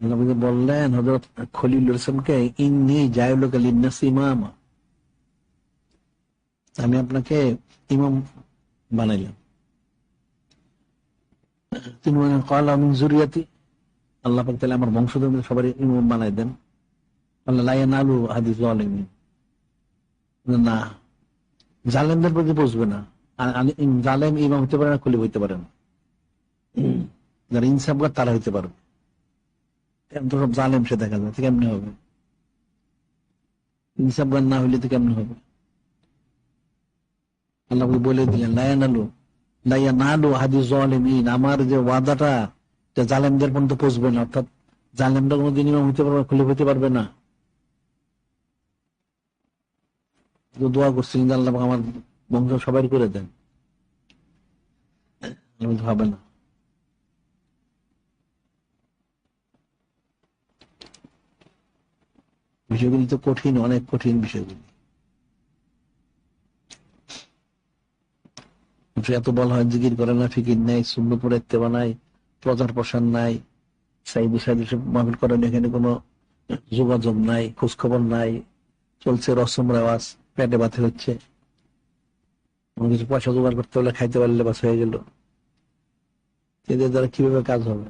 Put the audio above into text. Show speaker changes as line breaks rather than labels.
নবীজি বললেন হজরত খলিল হোসেনকে ইন্নি জায়ুলকে লিন্নাস ইমাম। আমি আপনাকে ইমাম বানাইলাম। তিনি বলেন কল আমি জুরিয়াতি। আল্লাহ পাক তাহলে আমার বংশধর সবাই ইমাম বানাই দেন। আল্লাহ লাইয়া নালু হাদিস না, জালেমদের প্রতি বসবে না। জালেম ইমাম হতে পারে না, খলিফ হইতে পারে না। যারা ইনসাফগার তারা হইতে পারবে সব জালেম সে দেখা হবে? না হইলে তো হবে? আল্লাহ বলে দিলেন লাইয়া আমার যে ওয়াদাটা জালেমদের পর্যন্ত পৌঁছবে না অর্থাৎ জালেমরা কোনোদিন ইমাম হইতে পারবে না খলিফ হইতে পারবে না। দোয়া করছিলেন আল্লাহ আমার বংশ সবাই করে দেন। বলছে, না। বিষয়গুলি তো কঠিন, অনেক কঠিন বিষয়গুলি। এত বলা হয়, জিকির করে না, ফিকির নাই শূন্য পরে নাই প্রচার প্রসার নাই, সাইদি সাইদি সব মাহফিল করেন, এখানে কোনো যোগাযোগ নাই, খোঁজখবর নাই, চলছে রসম রেওয়াজ, পেটে বাতে হচ্ছে। কিছু পয়সা জোগাড় করতে হলে খাইতে পারলে বাস হয়ে গেল। এদের দ্বারা কীভাবে কাজ হবে?